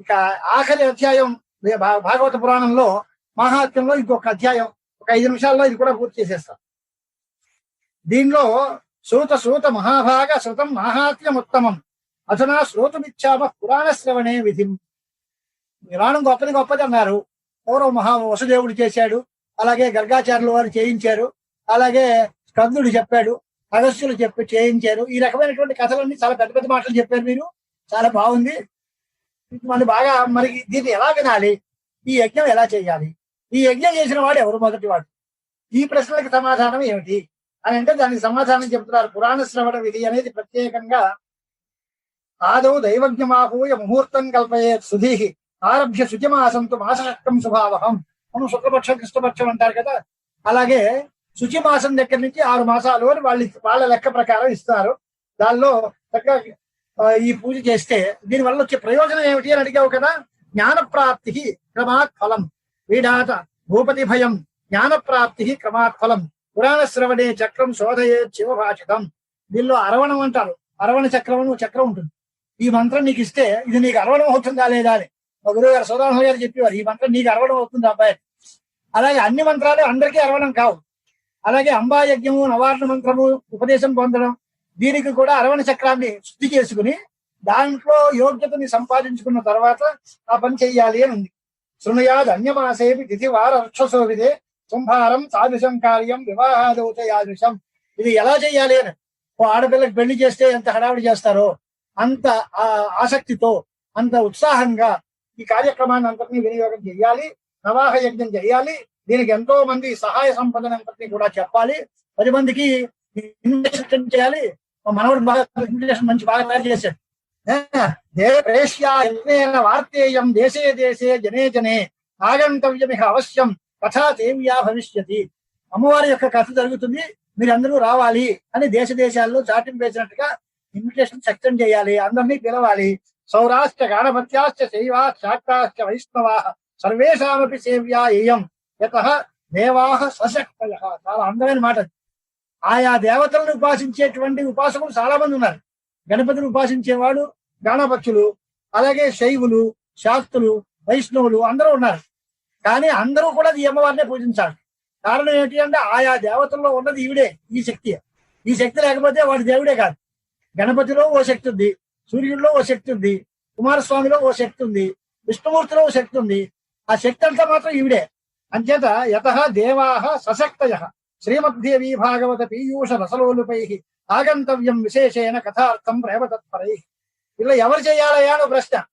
ఇక ఆఖరి అధ్యాయం భాగవత పురాణంలో మహాత్మ్యంలో ఇంకొక అధ్యాయం ఒక ఐదు నిమిషాల్లో ఇది కూడా పూర్తి చేసేస్తాం. దీనిలో సూత శ్రోత మహాభాగ శృతం మాహాత్మ్యం ఉత్తమం అధునా శ్రోతమిచ్చామ పురాణ శ్రవణే విధి. పురాణం గొప్పది గొప్పది అన్నారు. పూర్వం మహా వసుదేవుడు చేశాడు. అలాగే గర్గాచార్యులు వారు చేయించారు. అలాగే స్కందుడు చెప్పాడు. అగస్త్యులు చెప్పి చేయించారు. ఈ రకమైనటువంటి కథలన్నీ చాలా పెద్ద పెద్ద మాటలు చెప్పారు మీరు. చాలా బాగుంది. మనం బాగా మరి దీన్ని ఎలా వినాలి? ఈ యజ్ఞం ఎలా చేయాలి? ఈ యజ్ఞం చేసిన వాడు ఎవరు? మొదటి వాడు. ఈ ప్రశ్నలకు సమాధానం ఏమిటి? అని అంటే దానికి సమాధానం చెబుతున్నారు. పురాణ శ్రవణ విధి అనేది ప్రత్యేకంగా ఆదౌ దైవజ్ఞమాహూయ ముహూర్తం కల్పయే సుధీహి. ఆరభ్య శుచిమాసంతు మాసశక్తం స్వభావం మనం శుక్లపక్షం కృష్ణపక్షం అంటారు కదా? అలాగే శుచి మాసం దగ్గర నుంచి ఆరు మాసాలు అని వాళ్ళు వాళ్ళ లెక్క ప్రకారం ఇస్తారు. దానిలో చక్కగా ఈ పూజ చేస్తే దీని వల్ల వచ్చే ప్రయోజనం ఏమిటి అని అడిగావు కదా? జ్ఞాన ప్రాప్తి క్రమాత్ ఫలం వీడాత భూపతి భయం జ్ఞాన ప్రాప్తి క్రమాత్ ఫలం పురాణ శ్రవణే చక్రం శోధయే శివభాషితం. దీనిలో అరవణం అంటారు. అరవణ చక్రం అని చక్రం ఉంటుంది. ఈ మంత్రం నీకు ఇస్తే ఇది నీకు అరవణం అవుతుందా లేదా అని. మా గురువు గారు సోదాహ గారు చెప్పేవారు ఈ మంత్రం నీకు అరవణం అవుతుంది అబ్బాయి అలాగే అన్ని మంత్రాలు అందరికీ అరవణం కావు. అలాగే అంబాయజ్ఞము నవారణ మంత్రము ఉపదేశం పొందడం దీనికి కూడా అరవణ చక్రాన్ని శుద్ధి చేసుకుని దాంట్లో యోగ్యతని సంపాదించుకున్న తర్వాత ఆ పని చెయ్యాలి అని ఉంది. శృణయాద్ అన్యమాసేపి తిథి వార వృక్షశోభిదే సంహారం సాదృశం కార్యం వివాహాదౌత యాదృశం ఇది ఎలా చేయాలి అని? ఓ ఆడపిల్లకి పెళ్ళి చేస్తే ఎంత హడావిడి చేస్తారో అంత ఆ ఆసక్తితో అంత ఉత్సాహంగా ఈ కార్యక్రమాన్ని అంతటినీ వినియోగం చేయాలి ప్రవాహ యజ్ఞం చేయాలి దీనికి ఎంతో మంది సహాయ సంపదనంతటినీ కూడా చెప్పాలి. పది మందికి ఇన్వెస్ట్ చేయాలి మా మనవడు బాగా మంచి బాగా తయారు చేశాడు. దేశ్యాయజ్ఞేన వార్తేయం దేశే దేశే జనే జనే ఆగంతవ్యమిహ అవశ్యం కథా దేవ్యా భవిష్యతి. అమ్మవారి యొక్క కథ జరుగుతుంది మీరందరూ రావాలి అని దేశ దేశాల్లో చాటింపు వేసినట్టుగా ఇన్విటేషన్ సెక్షన్ చేయాలి అందరినీ పిలవాలి. సౌరాష్ట్ర గాణపత్యాశ్చ శైవా శాక్తాశ్చ వైష్ణవా సర్వేషామపి సేవ్యా ఏయం యత దేవాహ సశక్తయ. చాలా అందమైన మాట. అది. ఆయా దేవతలను ఉపాసించేటువంటి ఉపాసకులు చాలా మంది ఉన్నారు. గణపతిని ఉపాసించేవాడు గాణపక్షులు అలాగే శైవులు శాస్త్రులు వైష్ణవులు అందరూ ఉన్నారు. కానీ అందరూ కూడా ఈ అమ్మవారినే పూజించాలి. కారణం ఏంటి అంటే ఆయా దేవతల్లో ఉన్నది ఈవిడే ఈ శక్తి. ఈ శక్తి లేకపోతే వాడి దేవుడే కాదు. గణపతిలో ఓ శక్తి ఉంది సూర్యుడిలో ఓ శక్తి ఉంది కుమారస్వామిలో ఓ శక్తి ఉంది విష్ణుమూర్తిలో ఓ శక్తి ఉంది. ఆ శక్తి అంతా మాత్రం ఈవిడే. అంచేత యత దేవాహ సశక్తయ. శ్రీమద్దేవీ భాగవత పీయూష రసలోలుపై ఆగంతవ్యం విశేషేణ కథార్థం ప్రేమతత్పరై ఇలా ఎవరు చేయాలయాను ప్రశ్న?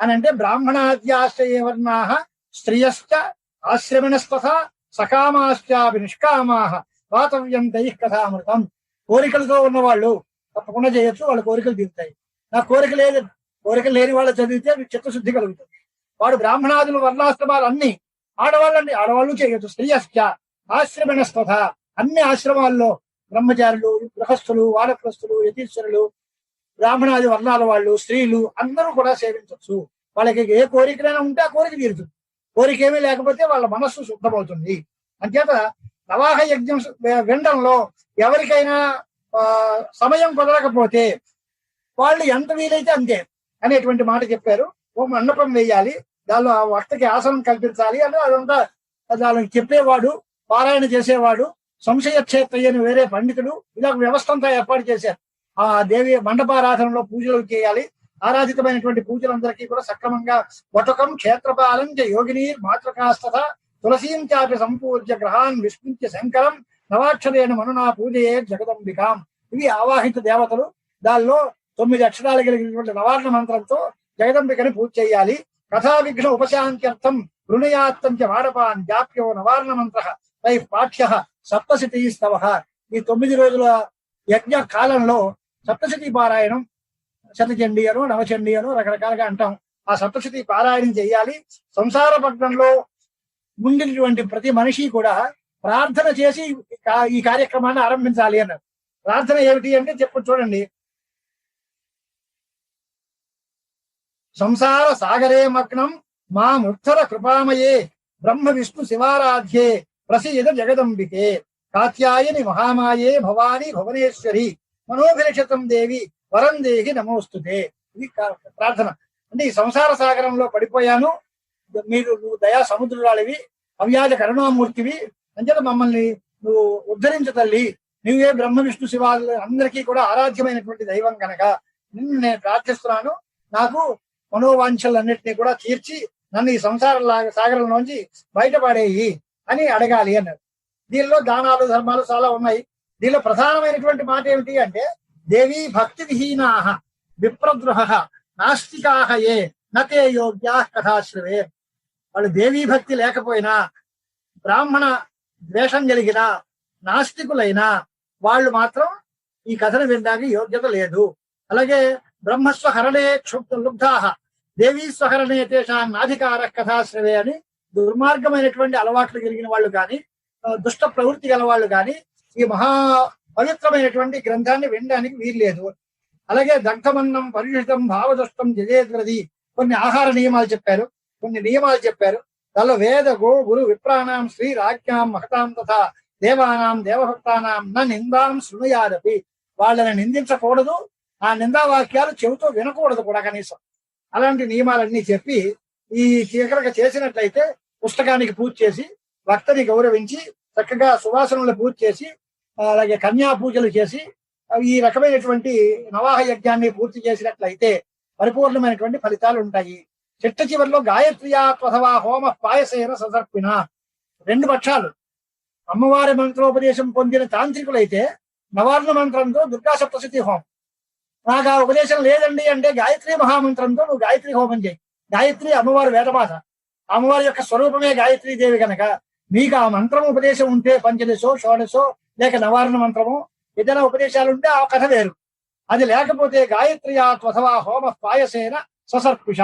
అని అంటే బ్రాహ్మణాద్యాశ్రయ వర్ణా స్త్రియశ్చ ఆశ్రమిణస్తథ సకామాశ్చాపి నిష్కామాహ వాతవ్యం తై కథామృతం. కోరికలతో ఉన్నవాళ్ళు తప్పకుండా చేయొచ్చు వాళ్ళ కోరికలు తీరుతాయి. నా కోరిక లేదు కోరిక లేని వాళ్ళు చదివితే చిత్తశుద్ధి కలుగుతుంది. వాడు బ్రాహ్మణాదులు వర్ణాశ్రమాలు అన్ని ఆడవాళ్ళండి ఆడవాళ్ళు చేయొచ్చు. స్త్రీయశ్చ ఆశ్రమిణస్తథ అన్ని ఆశ్రమాల్లో బ్రహ్మచారులు గృహస్థులు వానప్రస్థులు యతీశ్వరులు బ్రాహ్మణాది వర్ణాల వాళ్ళు స్త్రీలు అందరూ కూడా సేవించవచ్చు వాళ్ళకి ఏ కోరికలైనా ఉంటే ఆ కోరిక తీరుతుంది. కోరిక ఏమీ లేకపోతే వాళ్ళ మనస్సు శుద్ధమవుతుంది. అంచేత ప్రవాహ యజ్ఞం వినడంలో ఎవరికైనా ఆ, సమయం కుదరకపోతే వాళ్ళు ఎంత వీలైతే అంతే అనేటువంటి మాట చెప్పారు. ఓ మండపం వేయాలి. దానిలో ఆ వక్తకి ఆసనం కల్పించాలి అని అదంతా దానికి చెప్పేవాడు పారాయణ చేసేవాడు సంశయక్షేత్రయ్య అని వేరే పండితుడు ఇలా వ్యవస్థ అంతా ఏర్పాటు చేశారు. ఆ దేవి మండపారాధనలో పూజలు చేయాలి. ఆరాధితమైనటువంటి పూజలందరికీ కూడా సక్రమంగా వటకం క్షేత్రపాలం చ యోగిని మాతృకాస్తథ తులసీం చాపి సంపూజ్య గ్రహాన్ విష్ణుంచ శంకరం నవాక్షరేణ మనునా పూజయే జగదంబికాం. ఇవి ఆవాహిత దేవతలు. దానిలో తొమ్మిది అక్షరాలు కలిగినటువంటి నవార్ణ మంత్రంతో జగదంబికని పూజ చేయాలి. కథా విఘ్న ఉపశాంత్యర్థం గృణయాత్తం చ వాడపాన్ జాప్యో నవార్ణ మంత్ర. తై పాఠ్య సప్తశతి స్తవ. ఈ తొమ్మిది రోజుల యజ్ఞ కాలంలో సప్తశతి పారాయణం శతచండి అను నవచండి అను రకరకాలుగా అంటాం. ఆ సప్తశతి పారాయణం చేయాలి. సంసార పట్టణంలో ఉండినటువంటి ప్రతి మనిషి కూడా ప్రార్థన చేసి ఈ కార్యక్రమాన్ని ఆరంభించాలి అన్నారు. ప్రార్థన ఏమిటి అంటే చెప్పు చూడండి. సంసార సాగరే మగ్నం మా ముత్తర కృపామయే బ్రహ్మ విష్ణు శివారాధ్యే ప్రసీద జగదంబికే. కాత్యాయని మహామాయే భవాని భువనేశ్వరి. మనోభిలషతం దేవి వరం దేహి నమోస్తుతే. ఇది ప్రార్థన. అంటే ఈ సంసార సాగరంలో పడిపోయాను. మీరు నువ్వు దయా సముద్రురాలివి అవ్యాజ కరుణామూర్తివి అంచేత మమ్మల్ని నువ్వు ఉద్ధరించు తల్లి. నువ్వే బ్రహ్మ విష్ణు శివాలు అందరికీ కూడా ఆరాధ్యమైనటువంటి దైవం కనుక నిన్ను నేను ప్రార్థిస్తున్నాను. నాకు మనోవాంఛలన్నింటినీ కూడా తీర్చి నన్ను ఈ సంసార సాగరంలోంచి బయటపడేయి. అని అడగాలి అన్నాడు. దీనిలో దానాలు ధర్మాలు చాలా ఉన్నాయి. దీనిలో ప్రధానమైనటువంటి మాట ఏమిటి అంటే దేవీ భక్తి విహీనా విప్రద్రోహ నాస్తికాహ ఏ నతే యోగ్యా కథాశ్రవే. వాళ్ళు దేవీ భక్తి లేకపోయినా బ్రాహ్మణ ద్వేషం కలిగిన నాస్తికులైనా వాళ్ళు మాత్రం ఈ కథను వినడానికి యోగ్యత లేదు. అలాగే బ్రహ్మస్వహరణే క్షుబ్ధ లుబ్ధాహ దేవీ స్వహరణే తేషాం నాధికార కథాశ్రవే అని దుర్మార్గమైనటువంటి అలవాట్లు కలిగిన వాళ్ళు కానీ దుష్ట ప్రవృత్తి గల వాళ్ళు కానీ ఈ మహా పవిత్రమైనటువంటి గ్రంథాన్ని వినడానికి వీల్లేదు. అలాగే దగ్ధమన్నం పరిషితం భావదుష్టం జజేద్రది కొన్ని ఆహార నియమాలు చెప్పారు కొన్ని నియమాలు చెప్పారు. దానిలో వేద గో గురు విప్రాణం శ్రీ రాజ్యాం మహతాం తథా దేవానాం దేవభక్తానాం నా నిందాం శృణుయాదపి. వాళ్ళని నిందించకూడదు ఆ నిందా వాక్యాలు చెబుతూ వినకూడదు కూడా కనీసం. అలాంటి నియమాలన్నీ చెప్పి ఈ చీకరక చేసినట్లయితే పుస్తకానికి పూజ చేసి భక్తని గౌరవించి చక్కగా సువాసనలు పూజ చేసి అలాగే కన్యా పూజలు చేసి ఈ రకమైనటువంటి నవాహ యజ్ఞాన్ని పూర్తి చేసినట్లయితే పరిపూర్ణమైనటువంటి ఫలితాలు ఉంటాయి. చిట్ట చివరిలో గాయత్రియా హోమ పాయసేన సదర్పిన రెండు పక్షాలు. అమ్మవారి మంత్రోపదేశం పొందిన తాంత్రికులైతే నవార్ణ మంత్రంతో దుర్గా సప్తశతి హోమం. నాకు ఆ ఉపదేశం లేదండి అంటే గాయత్రి మహామంత్రంతో నువ్వు గాయత్రి హోమం చేయి. గాయత్రి అమ్మవారి వేదమాత అమ్మవారి యొక్క స్వరూపమే గాయత్రీ దేవి కనుక మీకు ఆ మంత్రం ఉపదేశం ఉంటే పంచదశో షోడశో లేక నవారణ మంత్రము ఏదైనా ఉపదేశాలు ఉంటే ఆ కథ వేరు. అది లేకపోతే గాయత్రియా త్వథవా హోమ పాయసేన ససర్పుష.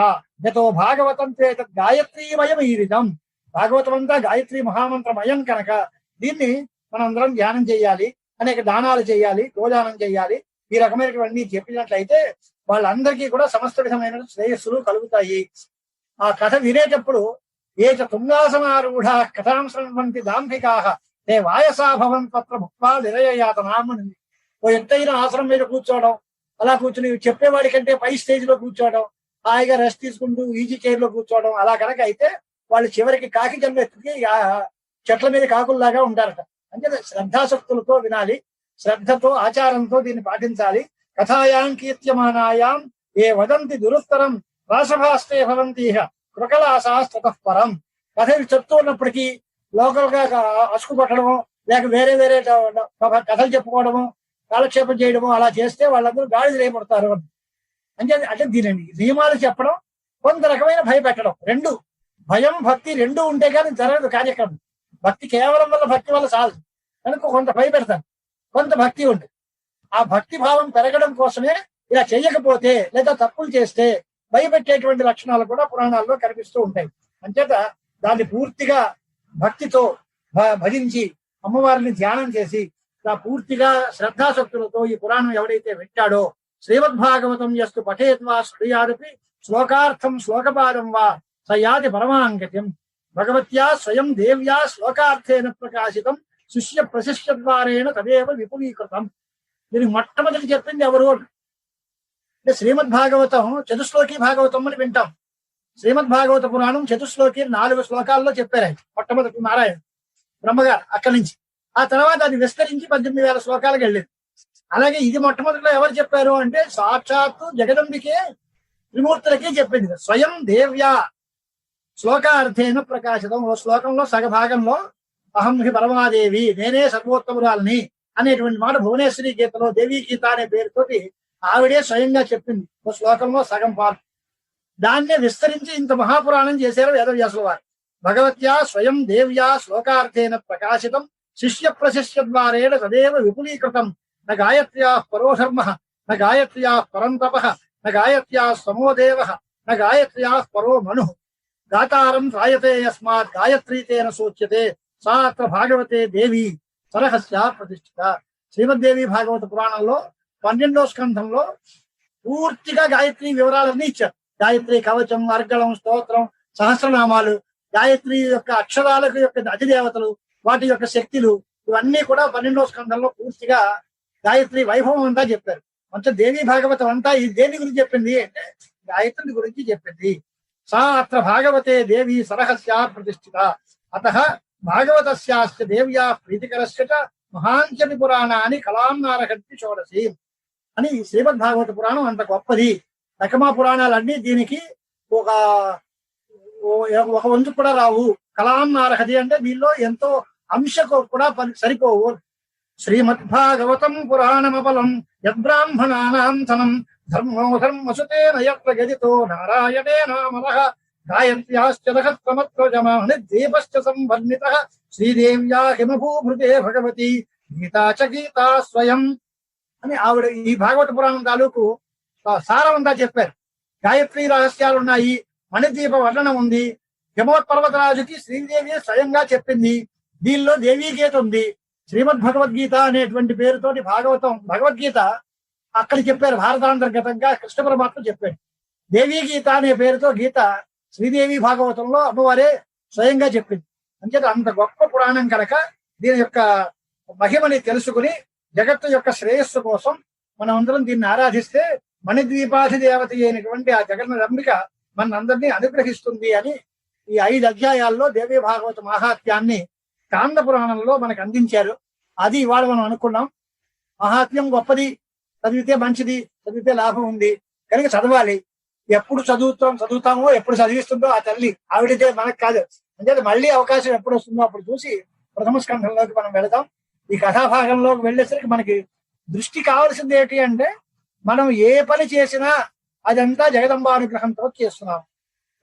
యతో భాగవతం చేత గాయత్రీమయం ఈరిదం భాగవతం అంతా గాయత్రి మహామంత్రమయం కనుక. దీన్ని మనందరం ధ్యానం చేయాలి అనేక దానాలు చేయాలి గోదానం చేయాలి. ఈ రకమైనటువంటి చెప్పినట్లయితే వాళ్ళందరికీ కూడా సమస్త విధమైన శ్రేయస్సులు కలుగుతాయి. ఆ కథ వినేటప్పుడు ఏచ తుంగాసనారూఢ కథాం శృణ్వంతి దాంభికా తే వాయసా భవన్ పత్ర ముక్వా నిరయయాతనామని ఓ ఎత్తైన ఆసనం మీద కూర్చోవడం అలా కూర్చుని చెప్పేవాడి కంటే పై స్టేజ్లో కూర్చోవడం హాయిగా రెస్ట్ తీసుకుంటూ ఈజీ చైర్లో కూర్చోవడం అలా కనుక అయితే వాళ్ళు చివరికి కాకి జన్మ ఎత్తుకి చెట్ల మీద కాకుల్లాగా ఉంటారట. అంటే శ్రద్ధాశక్తులతో వినాలి శ్రద్ధతో ఆచారంతో దీన్ని పాటించాలి. కథాయాం కీర్త్యమానాయాం ఏ వదంతి దురుత్తరం రాసభాస్తే భవంతీహ కృకలాసాస్తతః పరం. కథ చెప్తూ ఉన్నప్పటికీ లోకల్గా అసుకు పట్టడము లేక వేరే వేరే కథలు చెప్పుకోవడము కాలక్షేపం చేయడము అలా చేస్తే వాళ్ళందరూ గాడిదలు ఏమడతారు అంటే అంటే దీనిని నియమాలు చెప్పడం కొంత రకమైన భయపెట్టడం. రెండు భయం భక్తి రెండు ఉంటే కానీ జరగదు కార్యక్రమం. భక్తి కేవలం వల్ల భక్తి వల్ల చాలు కనుక కొంత భయపెడతాను. కొంత భక్తి ఉండదు ఆ భక్తి భావం పెరగడం కోసమే ఇలా చేయకపోతే లేదా తప్పులు చేస్తే భయపెట్టేటువంటి లక్షణాలు కూడా పురాణాల్లో కనిపిస్తూ ఉంటాయి. అంచేత దాన్ని పూర్తిగా భక్తితో భ- భజించి అమ్మవారిని ధ్యానం చేసి ఇలా పూర్తిగా శ్రద్ధాశక్తులతో ఈ పురాణం ఎవడైతే వింటాడో శ్రీమద్భాగవతం యస్తు పఠేద్వా శ్రీయాదపి శ్లోకార్థం శ్లోకపాదం వా సయాది పరమాంగత్యం. భగవత్యా స్వయం దేవ్యా శ్లోకార్థేన ప్రకాశితం శిష్య ప్రశిష్య ద్వారేణ తదేవ విపులీకృతం. దీనికి మొట్టమొదటి చెప్పింది ఎవరు? అంటే శ్రీమద్ భాగవతం చతుశ్లోకి భాగవతం అని వింటాం. శ్రీమద్ భాగవత పురాణం చతుశ్లోకి నాలుగు శ్లోకాల్లో చెప్పారు ఆయన మొట్టమొదటి నారాయణ బ్రహ్మగారు అక్కడి నుంచి. ఆ తర్వాత అది విస్తరించి పద్దెనిమిది వేల శ్లోకాలకు వెళ్ళింది. అలాగే ఇది మొట్టమొదటిలో ఎవరు చెప్పారు అంటే సాక్షాత్తు జగదంబికే త్రిమూర్తులకే చెప్పింది. స్వయం దేవ్యా. శ్లోకార్థేన ప్రకాశితం. ఓ శ్లోకంలో సగభాగంలో అహం హి పరమాదేవి నేనే సర్వోత్తమురాలని అనేటువంటి మాట భువనేశ్వరి గీతలో దేవీ గీత అనే పేరుతోటి ఆవిడే స్వయంగా చెప్పింది ఓ శ్లోకంలో సగం పాట దాన్నే విస్తరించి ఇంత మహాపురాణం చేశారు వేదవ్యాసుల వారు. భగవత్యా స్వయం దేవ్యా శ్లోకార్థేన ప్రకాశితం శిష్య ప్రశిష్య ద్వారేణ తదేవ విపులీకృతం. న గాయత్ర్యా పరోధర్మ న గాయత్ర్యా పరంతప న గాయత్ర్యా సమోదేవ న గాయత్ర్యా పరో మను. గాతారం త్రాయతే యస్మాత్ గాయత్రీతేన సూచ్యతే సాత్ర భాగవతే దేవి సరహస్య ప్రతిష్ఠిత. శ్రీమద్దేవి భాగవత పురాణంలో పన్నెండో స్కంధంలో పూర్తిగా గాయత్రి వివరాలన్నీ ఇచ్చారు. గాయత్రి కవచం అర్గళం స్తోత్రం సహస్రనామాలు గాయత్రి యొక్క అక్షరాలకు యొక్క అధిదేవతలు వాటి యొక్క శక్తులు ఇవన్నీ కూడా పన్నెండో స్కంధంలో పూర్తిగా గాయత్రి వైభవం అంతా చెప్పారు. మొత్తం దేవి భాగవతం అంతా ఈ దేని గురించి చెప్పింది అంటే గాయత్రిని గురించి చెప్పింది. సా అత్ర భాగవతే దేవి సరహస్యా ప్రతిష్ఠిత. అత భాగవతస్యాస్య దేవ్యా ప్రీతికరస్య చ మహాంచని పురాణాన్ని కళాన్నారహంతి షోడసి అని శ్రీమద్ భాగవత పురాణం అంత గొప్పది. దశమా పురాణాలన్నీ దీనికి ఒక ఒక వంతు కూడా రావు. కళాన్నారహతి అంటే దీనిలో ఎంతో అంశకు కూడా సరిపోవు సరిపోవు. శ్రీమద్భాగవతం పురాణమబలం యద్బ్రాహ్మణానాంతనం ధర్మో ధర్మసుతేన గదితో నారాయణే నామలః గాయత్ర్యాశ్చ దీపశ్చ సంవర్ణిత శ్రీదేవ్యా హిమభూభృతే భగవతి గీతా చ గీతా స్వయం అని ఆవిడ ఈ భాగవత పురాణం తాలూకు ఆ సారమంతా చెప్పారు. గాయత్రి రహస్యాలు ఉన్నాయి మణిదీప వర్ణనం ఉంది హిమవత్ పర్వతరాజుకి శ్రీదేవి స్వయంగా చెప్పింది దీనిలో దేవీ గీత ఉంది. శ్రీమద్ భగవద్గీత అనేటువంటి పేరుతోటి భాగవతం భగవద్గీత అక్కడ చెప్పారు భారతాంతర్గతంగా కృష్ణ పరమాత్మ చెప్పాడు. దేవీ గీత అనే పేరుతో గీత శ్రీదేవి భాగవతంలో అమ్మవారే స్వయంగా చెప్పింది. అంచేత అంత గొప్ప పురాణం కనుక దీని యొక్క మహిమని తెలుసుకుని జగత్తు యొక్క శ్రేయస్సు కోసం మనం అందరం దీన్ని ఆరాధిస్తే మణిద్వీపాధి దేవత అయినటువంటి ఆ జగన్నంబిక మనందరినీ అనుగ్రహిస్తుంది అని ఈ ఐదు అధ్యాయాల్లో దేవీ భాగవత మహాత్మ్యాన్ని కాంద పురాణంలో మనకు అందించారు. అది ఇవాళ మనం అనుకున్నాం. మహాత్మ్యం గొప్పది. చదివితే మంచిది. చదివితే లాభం ఉంది. కనుక చదవాలి. ఎప్పుడు చదువుతాం చదువుతామో ఎప్పుడు చదివిస్తుందో ఆ తల్లి ఆవిడదే మనకు కాదు. అంటే మళ్ళీ అవకాశం ఎప్పుడు వస్తుందో అప్పుడు చూసి ప్రథమ స్కంధంలోకి మనం వెళదాం. ఈ కథాభాగంలోకి వెళ్ళేసరికి మనకి దృష్టి కావాల్సింది ఏంటి అంటే మనం ఏ పని చేసినా అదంతా జగదంబానుగ్రహంతో చేస్తున్నాం.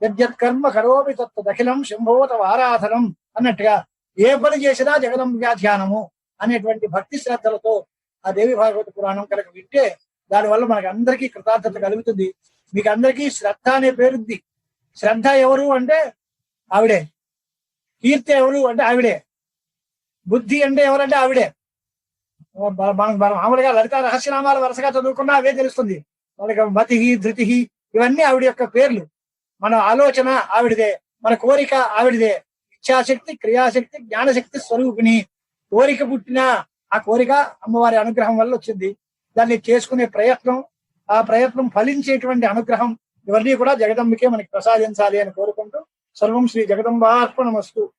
యద్యత్ కర్మ కరోమి తత్తదఖిలం శంభోత ఆరాధనం అన్నట్టుగా ఏ పని చేసినా జగదంబ ధ్యానము అనేటువంటి భక్తి శ్రద్ధలతో ఆ దేవి భాగవత పురాణం కనుక వింటే దానివల్ల మనకు అందరికీ కృతార్థత కలుగుతుంది. మీకు అందరికీ శ్రద్ధ అనే పేరుంది. శ్రద్ధ ఎవరు అంటే ఆవిడే. కీర్తి ఎవరు అంటే ఆవిడే. బుద్ధి అంటే ఎవరంటే ఆవిడే. మనం మామూలుగా లలిత రహస్యనామాలు వరుసగా చదువుకున్నా అవే తెలుస్తుంది. వాళ్ళకి మతి ధృతిహి ఇవన్నీ ఆవిడ యొక్క పేర్లు. మన ఆలోచన ఆవిడదే మన కోరిక ఆవిడదే. ఇచ్ఛాశక్తి క్రియాశక్తి జ్ఞానశక్తి స్వరూపిణి. కోరిక పుట్టిన ఆ కోరిక అమ్మవారి అనుగ్రహం వల్ల వచ్చింది. దాన్ని చేసుకునే ప్రయత్నం ఆ ప్రయత్నం ఫలించేటువంటి అనుగ్రహం ఇవన్నీ కూడా జగదంబికే మనకి ప్రసాదించాలి అని కోరుకుంటూ సర్వం శ్రీ జగదంబార్పణమస్తు.